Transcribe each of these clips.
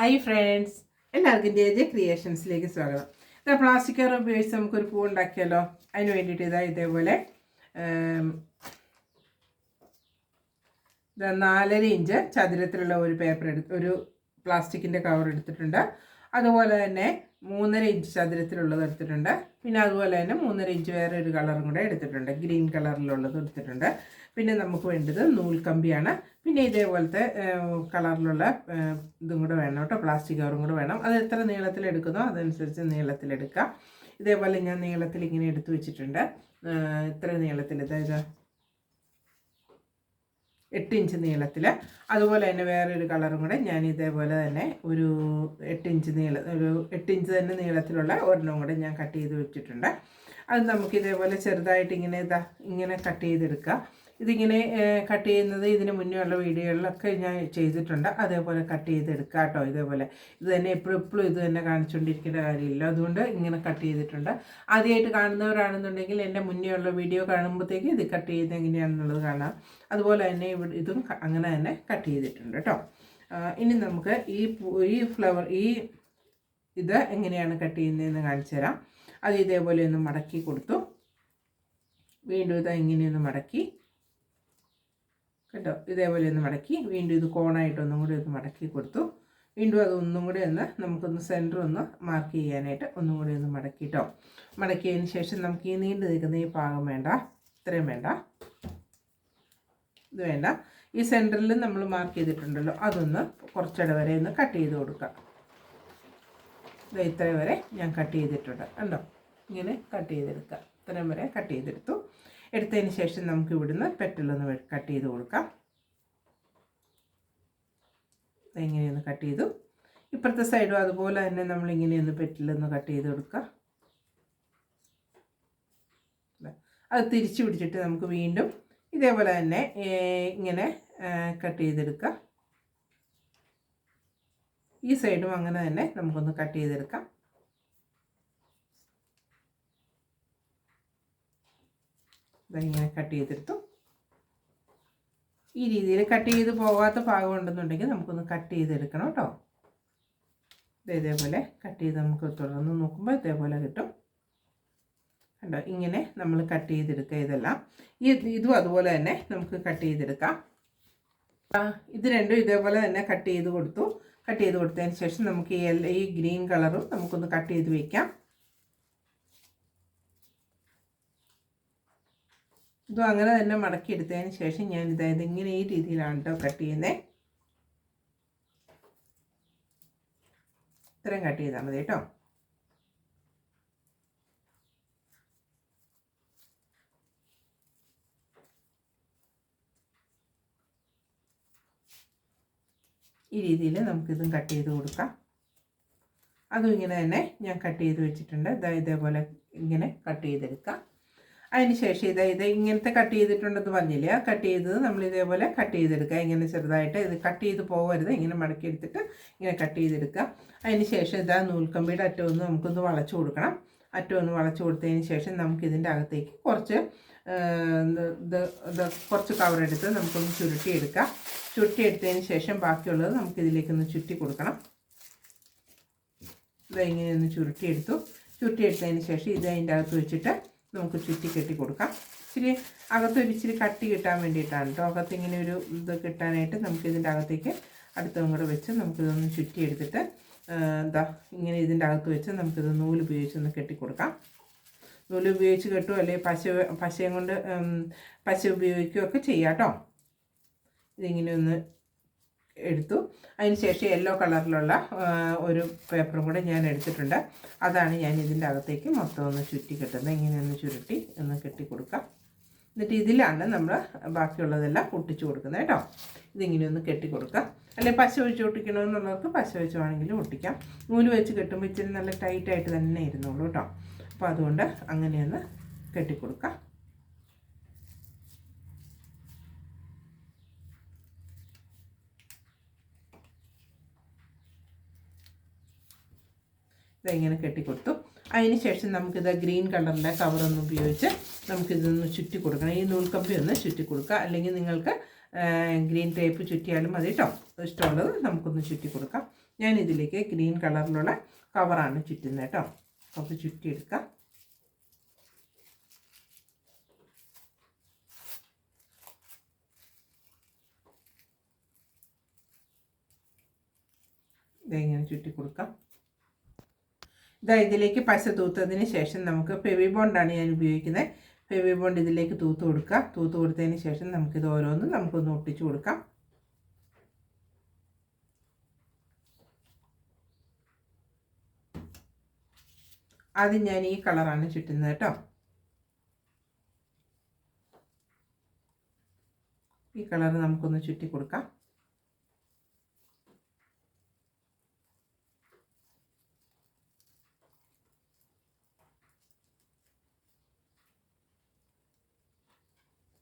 High friends എല്ലാവർക്കും J J ക്രിയേഷൻസിലേക്ക് സ്വാഗതം. ഇത് പ്ലാസ്റ്റിക് കവർ ഉപയോഗിച്ച് നമുക്കൊരു പൂ ഉണ്ടാക്കിയാലോ? അതിന് വേണ്ടിയിട്ട് ഇതാ ഇതേപോലെ നാലര ഇഞ്ച് ചതുരത്തിലുള്ള ഒരു പേപ്പർ എടുത്ത് ഒരു പ്ലാസ്റ്റിക്കിന്റെ കവർ എടുത്തിട്ടുണ്ട്. അതുപോലെ തന്നെ മൂന്നര ഇഞ്ച് ചതുരത്തിലുള്ളത് എടുത്തിട്ടുണ്ട് പിന്നെ അതുപോലെ തന്നെ മൂന്നര ഇഞ്ച് വേറെ ഒരു കളറും കൂടെ എടുത്തിട്ടുണ്ട്. ഗ്രീൻ കളറിലുള്ളത് എടുത്തിട്ടുണ്ട്. പിന്നെ നമുക്ക് വേണ്ടത് നൂൽക്കമ്പിയാണ്. പിന്നെ ഇതേപോലത്തെ കളറിലുള്ള ഇതും കൂടെ വേണം കേട്ടോ. പ്ലാസ്റ്റിക് കവറും കൂടെ വേണം. അത് എത്ര നീളത്തിലെടുക്കുന്നോ അതനുസരിച്ച് നീളത്തിലെടുക്കാം. ഇതേപോലെ ഞാൻ നീളത്തിൽ ഇങ്ങനെ എടുത്തു വെച്ചിട്ടുണ്ട്. ഇത്ര നീളത്തിൽ. അതായത് എട്ട് ഇഞ്ച് നീളത്തിൽ. അതുപോലെ തന്നെ വേറൊരു കളറും കൂടെ ഞാൻ ഇതേപോലെ തന്നെ ഒരു എട്ട് ഇഞ്ച് നീള ഒരു എട്ട് ഇഞ്ച് തന്നെ നീളത്തിലുള്ള ഒരെണ്ണം കൂടെ ഞാൻ കട്ട് ചെയ്ത് വെച്ചിട്ടുണ്ട്. അത് നമുക്ക് ഇതേപോലെ ചെറുതായിട്ട് ഇങ്ങനെ ഇതാ ഇങ്ങനെ കട്ട് ചെയ്തെടുക്കാം. ഇതിങ്ങനെ കട്ട് ചെയ്യുന്നത് ഇതിന് മുന്നേ ഉള്ള വീഡിയോകളിലൊക്കെ ഞാൻ ചെയ്തിട്ടുണ്ട്. അതേപോലെ കട്ട് ചെയ്തെടുക്കുക കേട്ടോ ഇതേപോലെ ഇത് തന്നെ എപ്പോഴും എപ്പോഴും ഇത് തന്നെ കാണിച്ചുകൊണ്ടിരിക്കേണ്ട കാര്യമില്ല. അതുകൊണ്ട് ഇങ്ങനെ കട്ട് ചെയ്തിട്ടുണ്ട്. ആദ്യമായിട്ട് കാണുന്നവരാണെന്നുണ്ടെങ്കിൽ എന്റെ മുന്നേ ഉള്ള വീഡിയോ കാണുമ്പോഴത്തേക്ക് ഇത് കട്ട് ചെയ്യുന്നത് എങ്ങനെയാണെന്നുള്ളത് കാണാം. അതുപോലെ തന്നെ ഇവിടെ ഇതും അങ്ങനെ തന്നെ കട്ട് ചെയ്തിട്ടുണ്ട് കേട്ടോ ഇനി നമുക്ക് ഈ ഈ ഫ്ലവർ ഈ ഇത് എങ്ങനെയാണ് കട്ട് ചെയ്യുന്നതെന്ന് കാണിച്ചു തരാം. അത് ഇതേപോലെ ഒന്ന് മടക്കി കൊടുത്തു. വീണ്ടും ഇത് ഇങ്ങനെയൊന്ന് മടക്കി കേട്ടോ. ഇതേപോലെ ഒന്ന് മടക്കി വീണ്ടും ഇത് കോണായിട്ട് ഒന്നും കൂടി ഒന്ന് മടക്കി കൊടുത്തു. വീണ്ടും അത് ഒന്നും കൂടി ഒന്ന് നമുക്കൊന്ന് സെന്റർ ഒന്ന് മാർക്ക് ചെയ്യാനായിട്ട് ഒന്നും കൂടി ഒന്ന് മടക്കി കേട്ടോ. മടക്കിയതിന് ശേഷം നമുക്ക് ഈ നീണ്ടു നിൽക്കുന്ന ഈ ഭാഗം വേണ്ട. ഇത്രയും വേണ്ട. ഇത് വേണ്ട. ഈ സെന്ററിൽ നമ്മൾ മാർക്ക് ചെയ്തിട്ടുണ്ടല്ലോ. അതൊന്ന് കുറച്ചിട വരെ ഒന്ന് കട്ട് ചെയ്ത് കൊടുക്കാം. ഇത് ഇത്രയും വരെ ഞാൻ കട്ട് ചെയ്തിട്ടുണ്ട്. കണ്ടോ? ഇങ്ങനെ കട്ട് ചെയ്തെടുക്കുക ഇത്രയും വരെ കട്ട് ചെയ്തെടുത്തു. എടുത്തതിന് ശേഷം നമുക്ക് ഇവിടുന്ന് പെറ്റലൊന്ന് കട്ട് ചെയ്ത് കൊടുക്കാം. ഇങ്ങനെയൊന്ന് കട്ട് ചെയ്തു. ഇപ്പുറത്തെ സൈഡും അതുപോലെ തന്നെ നമ്മൾ ഇങ്ങനെയൊന്ന് പെറ്റിലൊന്ന് കട്ട് ചെയ്ത് കൊടുക്കാം. അത് തിരിച്ചു പിടിച്ചിട്ട് നമുക്ക് വീണ്ടും ഇതേപോലെ തന്നെ ഇങ്ങനെ കട്ട് ചെയ്തെടുക്കുക ഈ സൈഡും അങ്ങനെ തന്നെ നമുക്കൊന്ന് കട്ട് ചെയ്തെടുക്കാം. ദാ ഇങ്ങനെ കട്ട് ചെയ്തെടുത്തു. ഈ രീതിയിൽ കട്ട് ചെയ്ത് പോകാത്ത ഭാഗം ഉണ്ടെന്നുണ്ടെങ്കിൽ നമുക്കൊന്ന് കട്ട് ചെയ്തെടുക്കണം കേട്ടോ. ഇതേപോലെ കട്ട് ചെയ്ത് നമുക്ക് തുടർന്ന് നോക്കുമ്പോൾ ഇതേപോലെ കിട്ടും. കണ്ടോ? ഇങ്ങനെ നമ്മൾ കട്ട് ചെയ്തെടുക്കുക ഇതെല്ലാം. ഈ ഇതും അതുപോലെ തന്നെ നമുക്ക് കട്ട് ചെയ്തെടുക്കാം. ഇത് രണ്ടും ഇതേപോലെ തന്നെ കട്ട് ചെയ്ത് കൊടുത്തു. കട്ട് ചെയ്ത് കൊടുത്തതിന് ശേഷം നമുക്ക് ഈ ഈ ഗ്രീൻ കളറും നമുക്കൊന്ന് കട്ട് ചെയ്ത് വെക്കാം. ഇതും അങ്ങനെ തന്നെ മടക്കി എടുത്തതിന് ശേഷം ഞാൻ ഇതായത് ഇങ്ങനെ ഈ രീതിയിലാണ് കേട്ടോ കട്ട് ചെയ്യുന്നത് ഇത്രയും കട്ട് ചെയ്താൽ മതി കേട്ടോ ഈ രീതിയിൽ നമുക്കിതും കട്ട് ചെയ്ത് കൊടുക്കാം. അതും ഇങ്ങനെ തന്നെ ഞാൻ കട്ട് ചെയ്ത് വെച്ചിട്ടുണ്ട്. ഇതാ ഇതേപോലെ ഇങ്ങനെ കട്ട് ചെയ്തെടുക്കാം. അതിന് ശേഷം ഇത് ഇത് ഇങ്ങനത്തെ കട്ട് ചെയ്തിട്ടുണ്ടെന്ന് പറഞ്ഞില്ല? കട്ട് ചെയ്തത് നമ്മൾ ഇതേപോലെ കട്ട് ചെയ്തെടുക്കുക. ഇങ്ങനെ ചെറുതായിട്ട് ഇത് കട്ട് ചെയ്ത് പോകരുത്. ഇങ്ങനെ മടക്കി എടുത്തിട്ട് ഇങ്ങനെ കട്ട് ചെയ്തെടുക്കുക. അതിന് ശേഷം ഇതാ നൂൽക്കമ്പിയുടെ അറ്റം ഒന്ന് നമുക്കൊന്ന് വളച്ചു കൊടുക്കണം. അറ്റം ഒന്ന് വളച്ചു കൊടുത്തതിന് ശേഷം നമുക്ക് ഇതിന്റെ അകത്തേക്ക് കുറച്ച് ഇത് കുറച്ച് കവറെടുത്ത് നമുക്കൊന്ന് ചുരുട്ടിയെടുക്കാം ചുരുട്ടിയെടുത്തതിന് ശേഷം ബാക്കിയുള്ളത് നമുക്ക് ഇതിലേക്കൊന്ന് ചുറ്റി കൊടുക്കണം. ഇത് ഇങ്ങനെ ഒന്ന് ചുരുട്ടിയെടുത്തു ചുരുട്ടിയെടുത്തതിന് ശേഷം ഇത് അതിന്റെ അകത്ത് വെച്ചിട്ട് നമുക്ക് ചുറ്റി കെട്ടി കൊടുക്കാം. ഇച്ചിരി അകത്തൊരു ഇച്ചിരി കട്ടി കിട്ടാൻ വേണ്ടിയിട്ടാണ് കേട്ടോ അകത്ത് ഇങ്ങനെ ഒരു ഇത് കിട്ടാനായിട്ട് നമുക്ക് ഇതിന്റെ അകത്തേക്ക് അടുത്തതും കൂടെ വെച്ച് നമുക്കിതൊന്ന് ചുറ്റി എടുത്തിട്ട് എന്താ ഇങ്ങനെ ഇതിന്റെ അകത്ത് വെച്ച് നമുക്കിത് നൂൽ ഉപയോഗിച്ച് ഒന്ന് കെട്ടിക്കൊടുക്കാം നൂൽ ഉപയോഗിച്ച് കെട്ടുമോ അല്ലെങ്കിൽ പശ പശയും കൊണ്ട് പശ ഉപയോഗിക്കുകയൊക്കെ ചെയ്യാം കേട്ടോ ഇതിങ്ങനെ ഒന്ന് എടുത്തു. അതിന് ശേഷം യെല്ലോ കളറിലുള്ള ഒരു പേപ്പറും കൂടെ ഞാൻ എടുത്തിട്ടുണ്ട്. അതാണ് ഞാൻ ഇതിന്റെ അകത്തേക്ക് മൊത്തം ഒന്ന് ചുറ്റി കെട്ടുന്നത്. ഇങ്ങനെ ഒന്ന് ചുരുട്ടി ഒന്ന് കെട്ടി കൊടുക്കാം എന്നിട്ട് ഇതിലാണ് നമ്മൾ ബാക്കിയുള്ളതെല്ലാം ഒട്ടിച്ചു കൊടുക്കുന്നത് കേട്ടോ. ഇതിങ്ങനെ ഒന്ന് കെട്ടി കൊടുക്കാം അല്ലെങ്കിൽ പശ വെച്ച് ഒട്ടിക്കണമെന്നുള്ളവർക്ക് പശ വെച്ച് വേണമെങ്കിലും ഒട്ടിക്കാം. നൂൽ വെച്ച് കെട്ടുമ്പോൾ ഇച്ചിരി നല്ല ടൈറ്റായിട്ട് തന്നെ ഇരുന്നുള്ളൂ കേട്ടോ. അപ്പോൾ അതുകൊണ്ട് അങ്ങനെയൊന്ന് കെട്ടിക്കൊടുക്കാം. ഇങ്ങനെ കെട്ടിക്കൊടുത്തു. അതിന് ശേഷം നമുക്കിത് ഗ്രീൻ കളറിന്റെ കവറൊന്നും ഉപയോഗിച്ച് നമുക്കിതൊന്ന് ചുറ്റി കൊടുക്കണം. ഈ നൂൽക്കമ്പി ഒന്ന് ചുറ്റി കൊടുക്കുക. അല്ലെങ്കിൽ നിങ്ങൾക്ക് ഗ്രീൻ ടേപ്പ് ചുറ്റിയാലും മതി കേട്ടോ ഇഷ്ടമുള്ളത് നമുക്കൊന്ന് ചുറ്റി കൊടുക്കാം. ഞാൻ ഇതിലേക്ക് ഗ്രീൻ കളറിലുള്ള കവറാണ് ചുറ്റുന്നത് കേട്ടോ കുറച്ച് ചുറ്റിയെടുക്കാം. ഇതെങ്ങനെ ചുറ്റി കൊടുക്കാം. ഇതാ ഇതിലേക്ക് പശ തൂത്തതിന് ശേഷം നമുക്ക് ഫെവി ബോണ്ടാണ് ഞാൻ ഉപയോഗിക്കുന്നത്. ഫെവി ബോണ്ട് ഇതിലേക്ക് തൂത്ത് കൊടുക്കുക. തൂത്ത് കൊടുത്തതിന് ശേഷം നമുക്കിത് ഓരോന്നും നമുക്കൊന്ന് ഒട്ടിച്ചു കൊടുക്കാം. ആദ്യം ഞാൻ ഈ കളറാണ് ചുറ്റുന്നത് കേട്ടോ. ഈ കളർ നമുക്കൊന്ന് ചുറ്റി കൊടുക്കാം.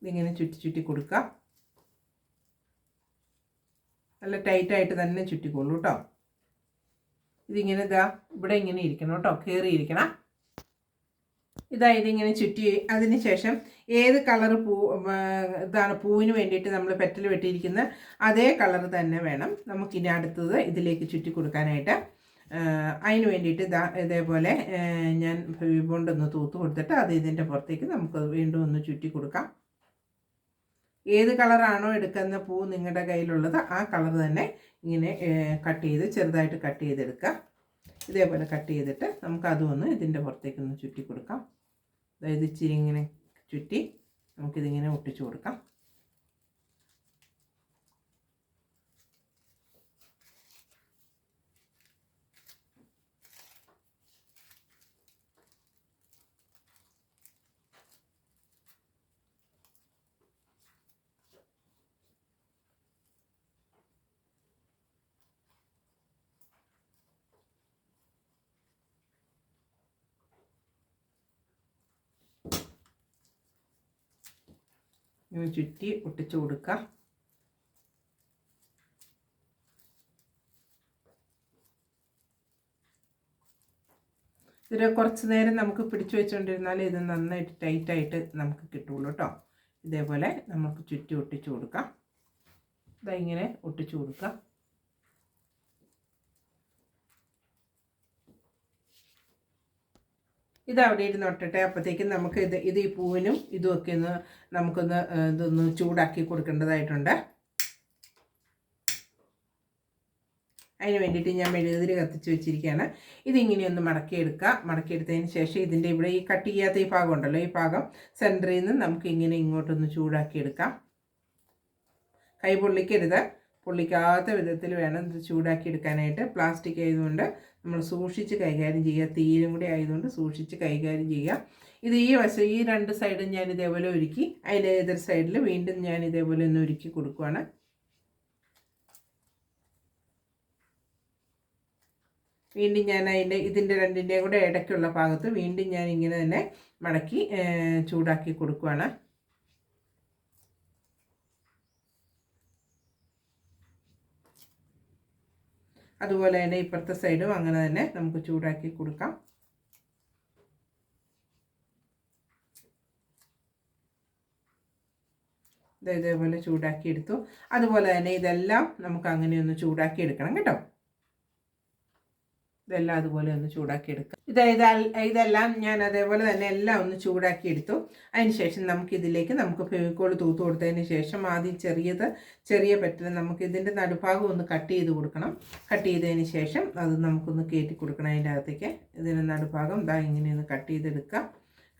ഇതിങ്ങനെ ചുറ്റി ചുറ്റി കൊടുക്കുക നല്ല ടൈറ്റായിട്ട് തന്നെ ചുറ്റിക്കൊള്ളൂ കേട്ടോ ഇതിങ്ങനെ ഇതാ ഇവിടെ ഇങ്ങനെ ഇരിക്കണം കേട്ടോ കയറിയിരിക്കണം ഇതാ ഇതിങ്ങനെ ചുറ്റി അതിന് ശേഷം ഏത് കളർ പൂ ഇതാണ് പൂവിന് വേണ്ടിയിട്ട് നമ്മൾ പെറ്റൽ വെട്ടിയിരിക്കുന്ന അതേ കളർ തന്നെ വേണം. നമുക്കിനി അടുത്തത് ഇതിലേക്ക് ചുറ്റി കൊടുക്കാനായിട്ട്. അതിന് വേണ്ടിയിട്ട് ഇതാ ഇതേപോലെ ഞാൻ ബോണ്ടൊന്ന് തൂത്ത് കൊടുത്തിട്ട് അത് ഇതിന്റെ പുറത്തേക്ക് നമുക്ക് വീണ്ടും ഒന്ന് ചുറ്റി കൊടുക്കാം. ഏത് കളറാണോ എടുക്കുന്ന പൂ നിങ്ങളുടെ കയ്യിലുള്ളത് ആ കളർ തന്നെ ഇങ്ങനെ കട്ട് ചെയ്ത് ചെറുതായിട്ട് കട്ട് ചെയ്തെടുക്കുക ഇതേപോലെ കട്ട് ചെയ്തിട്ട് നമുക്ക് അതും ഒന്ന് ഇതിന്റെ പുറത്തേക്കൊന്ന് ചുറ്റി കൊടുക്കാം. അതായത് ഇച്ചിരി ഇങ്ങനെ ചുറ്റി നമുക്കിതിങ്ങനെ ഒട്ടിച്ചു കൊടുക്കാം. ഇങ്ങനെ ചുറ്റി ഒട്ടിച്ചു കൊടുക്കുക. ഇതിൽ കുറച്ച് നേരം നമുക്ക് പിടിച്ചു വെച്ചുകൊണ്ടിരുന്നാൽ ഇത് നന്നായിട്ട് ടൈറ്റായിട്ട് നമുക്ക് കിട്ടുള്ളൂ കേട്ടോ ഇതേപോലെ നമുക്ക് ചുറ്റി ഒട്ടിച്ചു കൊടുക്കാം. ഇതാ ഇങ്ങനെ ഒട്ടിച്ചു കൊടുക്കാം ഇത് അവിടെ ഇരുന്ന് ഒട്ടട്ടെ. അപ്പോഴത്തേക്കും നമുക്ക് ഇത് ഇത് ഈ പൂവിനും ഇതുമൊക്കെ ഒന്ന് നമുക്കൊന്ന് ഇതൊന്ന് ചൂടാക്കി കൊടുക്കേണ്ടതായിട്ടുണ്ട്. അതിന് വേണ്ടിയിട്ട് ഞാൻ മെഴുകുതിരി കത്തിച്ച് വെച്ചിരിക്കുകയാണ് ഇതിങ്ങനെയൊന്ന് മടക്കിയെടുക്കുക മടക്കിയെടുത്തതിന് ശേഷം ഇതിന്റെ ഇവിടെ ഈ കട്ട് ചെയ്യാത്ത ഈ ഭാഗം ഉണ്ടല്ലോ ഈ ഭാഗം സെന്ററിൽ നിന്ന് നമുക്ക് ഇങ്ങനെ ഇങ്ങോട്ടൊന്ന് ചൂടാക്കിയെടുക്കാം. കൈ പൊള്ളിക്കരുത്. പൊള്ളിക്കാത്ത വിധത്തിൽ വേണം ഇത് ചൂടാക്കി എടുക്കാനായിട്ട് പ്ലാസ്റ്റിക് ആയതുകൊണ്ട് നമ്മൾ സൂക്ഷിച്ച് കൈകാര്യം ചെയ്യുക. തീരും കൂടി ആയതുകൊണ്ട് സൂക്ഷിച്ച് കൈകാര്യം ചെയ്യുക. ഇത് ഈ വശം ഈ രണ്ട് സൈഡും ഞാൻ ഇതേപോലെ ഒരുക്കി. അതിന്റെ എതിർ സൈഡിൽ വീണ്ടും ഞാൻ ഇതേപോലെ ഒന്ന് ഒരുക്കി കൊടുക്കുവാണ്. വീണ്ടും ഞാൻ അതിന്റെ ഇതിന്റെ രണ്ടിന്റെയും കൂടെ ഇടയ്ക്കുള്ള ഭാഗത്ത് വീണ്ടും ഞാൻ ഇങ്ങനെ തന്നെ മടക്കി ചൂടാക്കി കൊടുക്കുവാണ്. അതുപോലെ തന്നെ ഇപ്പുറത്തെ സൈഡും അങ്ങനെ തന്നെ നമുക്ക് ചൂടാക്കി കൊടുക്കാം. ഇതേപോലെ ചൂടാക്കി എടുത്തു. അതുപോലെ തന്നെ ഇതെല്ലാം നമുക്ക് അങ്ങനെ ഒന്ന് ചൂടാക്കി എടുക്കണം കേട്ടോ. ഇതെല്ലാം അതുപോലെ ഒന്ന് ചൂടാക്കി എടുക്കാം. ഇത് ഇതെല്ലാം ഞാൻ അതേപോലെ തന്നെ എല്ലാം ഒന്ന് ചൂടാക്കി എടുത്തു. അതിനുശേഷം നമുക്ക് ഇതിലേക്ക് നമുക്ക് ഫെവിക്കോൾ തൂത്ത് കൊടുത്തതിന് ശേഷം ആദ്യം ചെറിയത് ചെറിയ പെറ്റൽ നമുക്ക് ഇതിന്റെ നടുഭാഗം ഒന്ന് കട്ട് ചെയ്ത് കൊടുക്കണം. കട്ട് ചെയ്തതിന് ശേഷം അത് നമുക്കൊന്ന് കയറ്റി കൊടുക്കണം അതിന്റെ അകത്തേക്ക്. ഇതിന്റെ നടുഭാഗം ഇതാ ഇങ്ങനെയൊന്ന് കട്ട് ചെയ്തെടുക്കാം.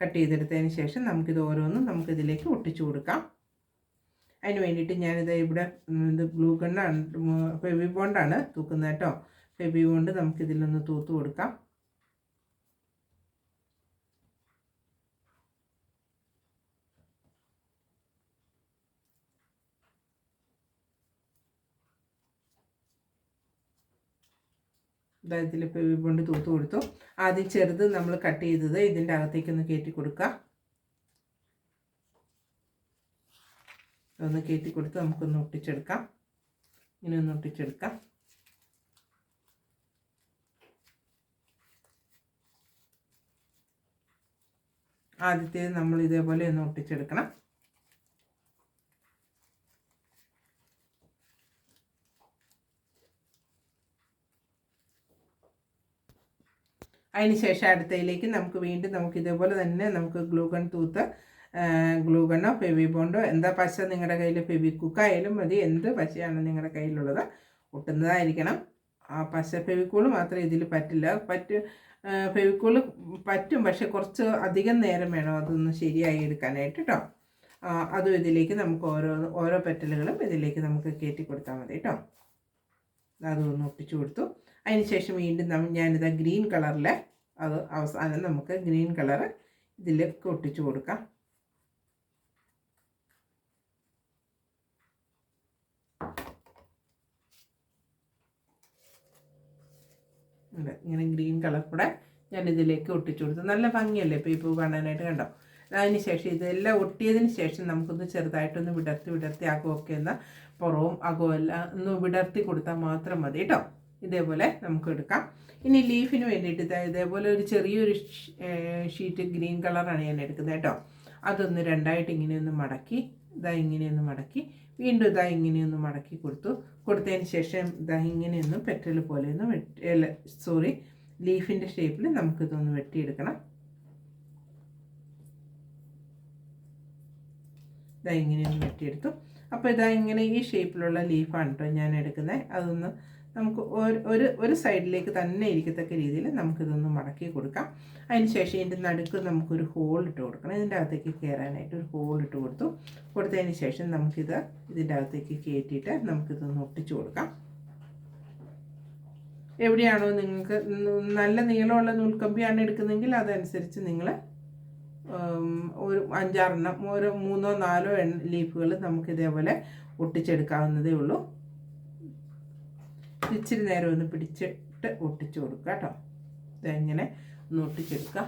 കട്ട് ചെയ്തെടുത്തതിന് ശേഷം നമുക്കിത് ഓരോന്നും നമുക്കിതിലേക്ക് ഒട്ടിച്ചു കൊടുക്കാം. അതിന് വേണ്ടിയിട്ട് ഞാനിത് ഇവിടെ ഇത് ബ്ലൂ ഗണ്ണാണ് ഫെവി ബോണ്ടാണ് തൂക്കുന്നത് കേട്ടോ. ഫെബി കൊണ്ട് നമുക്കിതിലൊന്ന് തൂത്ത് കൊടുക്കാം. ഇതിൽ ഫെവി കൊണ്ട് തൂത്ത് കൊടുത്തു. ആദ്യം ചെറുത് നമ്മൾ കട്ട് ചെയ്തത് ഇതിന്റെ അകത്തേക്കൊന്ന് കയറ്റി കൊടുക്കുക ഒന്ന് കയറ്റി കൊടുത്ത് നമുക്കൊന്ന് ഒട്ടിച്ചെടുക്കാം. ഇങ്ങനെ ഒന്ന് ഒട്ടിച്ചെടുക്കാം. ആദ്യത്തേത് നമ്മൾ ഇതേപോലെ ഒന്ന് ഒട്ടിച്ചെടുക്കണം. അതിനുശേഷം അടുത്തയിലേക്ക് നമുക്ക് വീണ്ടും നമുക്ക് ഇതേപോലെ തന്നെ നമുക്ക് ഗ്ലൂഗൺ തൂത്ത് ഗ്ലൂഗണ്ണോ ഫെവി ബോണ്ടോ എന്താ പശ നിങ്ങളുടെ കയ്യിൽ ഫെവി കുക്കായാലും മതി എന്ത് പശയാണ് നിങ്ങളുടെ കയ്യിലുള്ളത് ഒട്ടുന്നതായിരിക്കണം. ആ പശ ഫെവിക്കോൾ മാത്രമേ ഇതിൽ പറ്റില്ല. പറ്റ് ഫെവിക്കോൾ പറ്റും. പക്ഷെ കുറച്ച് അധികം നേരം വേണം അതൊന്ന് ശരിയായി എടുക്കാനായിട്ട് കേട്ടോ അതും ഇതിലേക്ക് നമുക്ക് ഓരോ ഓരോ പെറ്റലുകളും ഇതിലേക്ക് നമുക്ക് കയറ്റി കൊടുത്താൽ മതി കേട്ടോ അതൊന്ന് ഒട്ടിച്ചു കൊടുത്തു. അതിന് ശേഷം വീണ്ടും ഞാനിതാ ഗ്രീൻ കളറിലെ അത് അവസാനം നമുക്ക് ഗ്രീൻ കളറ് ഇതിലേക്ക് ഒട്ടിച്ചു കൊടുക്കാം. ഉണ്ട്. ഇങ്ങനെ ഗ്രീൻ കളർ കൂടെ ഞാൻ ഇതിലേക്ക് ഒട്ടിച്ചു കൊടുത്തു. നല്ല ഭംഗിയല്ലേ ഇപ്പോൾ ഈ പൂ കാണാനായിട്ട് കണ്ടോ? അതിന് ശേഷം ഇതെല്ലാം ഒട്ടിയതിന് ശേഷം നമുക്കൊന്ന് ചെറുതായിട്ടൊന്ന് വിടർത്തി വിടർത്തി അകമൊക്കെ ഒന്ന് പുറവും അകവും എല്ലാം ഒന്ന് വിടർത്തി കൊടുത്താൽ മാത്രം മതി കേട്ടോ. ഇതേപോലെ നമുക്ക് എടുക്കാം. ഇനി ലീഫിന് വേണ്ടിയിട്ട് ഇതാ ഇതേപോലെ ഒരു ചെറിയൊരു ഷീറ്റ് ഗ്രീൻ കളറാണ് ഞാൻ എടുക്കുന്നത് കേട്ടോ. അതൊന്ന് രണ്ടായിട്ട് ഇങ്ങനെയൊന്ന് മടക്കി ഇതാ ഇങ്ങനെയൊന്ന് മടക്കി വീണ്ടും ഇതാ ഇങ്ങനെയൊന്ന് മടക്കി കൊടുത്തു. കൊടുത്തതിന് ശേഷം ഇതാ ഇങ്ങനെയൊന്ന് പെറ്റൽ പോലെ ഒന്ന് വെട്ടി സോറി ലീഫിന്റെ ഷേപ്പിൽ നമുക്കിതൊന്ന് വെട്ടിയെടുക്കണം. ഇതാ ഇങ്ങനെയൊന്ന് വെട്ടിയെടുത്തു. അപ്പോൾ ഇതാ ഇങ്ങനെ ഈ ഷേപ്പിലുള്ള ലീഫാണ് കേട്ടോ ഞാൻ എടുക്കുന്നത് അതൊന്ന് നമുക്ക് ഒരു ഒരു സൈഡിലേക്ക് തന്നെ ഇരിക്കത്തക്ക രീതിയിൽ നമുക്കിതൊന്ന് മടക്കി കൊടുക്കാം. അതിനുശേഷം ഇതിന്റെ നടുക്ക് നമുക്കൊരു ഹോൾ ഇട്ട് കൊടുക്കണം. ഇതിന്റെ അകത്തേക്ക് കയറാനായിട്ട് ഒരു ഹോൾ ഇട്ട് കൊടുത്തു. കൊടുത്തതിന് ശേഷം നമുക്കിത് ഇതിന്റെ അകത്തേക്ക് കയറ്റിയിട്ട് നമുക്കിതൊന്ന് ഒട്ടിച്ചു കൊടുക്കാം. എവിടെയാണോ നിങ്ങൾക്ക് നല്ല നീളമുള്ള നൂൽക്കമ്പിയാണ് എടുക്കുന്നതെങ്കിൽ അതനുസരിച്ച് നിങ്ങൾ ഒരു അഞ്ചാറെണ്ണം ഒരു മൂന്നോ നാലോ എണ്ണ ലീഫുകൾ നമുക്ക് ഇതേപോലെ ഒട്ടിച്ചെടുക്കാവുന്നതേ ഉള്ളൂ. ഇച്ചിരി നേരം ഒന്ന് പിടിച്ചിട്ട് ഒട്ടിച്ചു കൊടുക്കുക കേട്ടോ. ഇതെങ്ങനെ ഒന്ന് ഒട്ടിച്ചെടുക്കാം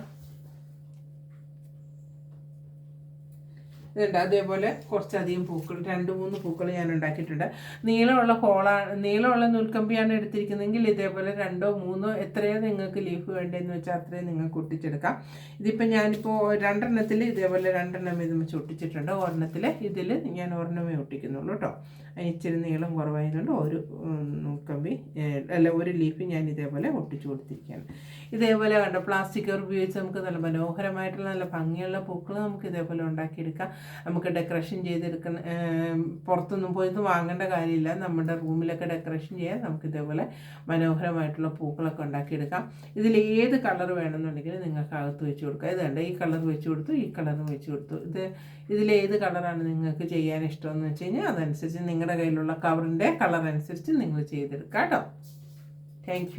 ഇതുണ്ട്. അതേപോലെ കുറച്ചധികം പൂക്കൾ. രണ്ട് മൂന്ന് പൂക്കൾ ഞാൻ ഉണ്ടാക്കിയിട്ടുണ്ട്. നീളമുള്ള ഹോളാണ് നീളമുള്ള നൂൽക്കമ്പിയാണ് എടുത്തിരിക്കുന്നതെങ്കിൽ ഇതേപോലെ രണ്ടോ മൂന്നോ എത്രയോ നിങ്ങൾക്ക് ലീഫ് വേണ്ടതെന്ന് വെച്ചാൽ അത്രയും നിങ്ങൾക്ക് ഒട്ടിച്ചെടുക്കാം. ഇതിപ്പോൾ ഞാനിപ്പോൾ രണ്ടെണ്ണത്തിൽ ഇതേപോലെ രണ്ടെണ്ണം ഇത് വെച്ച് ഒട്ടിച്ചിട്ടുണ്ട്. ഒരെണ്ണത്തിൽ ഇതിൽ ഞാൻ ഒരെണ്ണമേ ഒട്ടിക്കുന്നുള്ളൂ കേട്ടോ ഇച്ചിരി നീളം കുറവായതുകൊണ്ട് ഒരു നൂൽക്കമ്പി അല്ല ഒരു ലീഫ് ഞാൻ ഇതേപോലെ ഒട്ടിച്ചു കൊടുത്തിരിക്കുകയാണ്. ഇതേപോലെ കണ്ടോ പ്ലാസ്റ്റിക് ഉപയോഗിച്ച് നമുക്ക് നല്ല മനോഹരമായിട്ടുള്ള നല്ല ഭംഗിയുള്ള പൂക്കൾ നമുക്ക് ഇതേപോലെ ഉണ്ടാക്കിയെടുക്കാം. നമുക്ക് ഡെക്കറേഷൻ ചെയ്തെടുക്കുന്ന പുറത്തൊന്നും പോയിട്ട് വാങ്ങേണ്ട കാര്യമില്ല. നമ്മുടെ റൂമിലൊക്കെ ഡെക്കറേഷൻ ചെയ്യാൻ നമുക്ക് ഇതേപോലെ മനോഹരമായിട്ടുള്ള പൂക്കളൊക്കെ ഉണ്ടാക്കിയെടുക്കാം. ഇതിൽ ഏത് കളർ വേണമെന്നുണ്ടെങ്കിൽ നിങ്ങൾക്ക് അകത്ത് വെച്ച് കൊടുക്കാം. ഇത് ഈ കളർ വെച്ച് കൊടുത്തു ഈ കളറും വെച്ച് കൊടുത്തു. ഇത് ഇതിലേത് കളറാണ് നിങ്ങൾക്ക് ചെയ്യാൻ ഇഷ്ടമെന്ന് വെച്ച് കഴിഞ്ഞാൽ അതനുസരിച്ച് നിങ്ങളുടെ കയ്യിലുള്ള കവറിന്റെ കളർ അനുസരിച്ച് നിങ്ങൾ ചെയ്തെടുക്കാം കേട്ടോ. താങ്ക്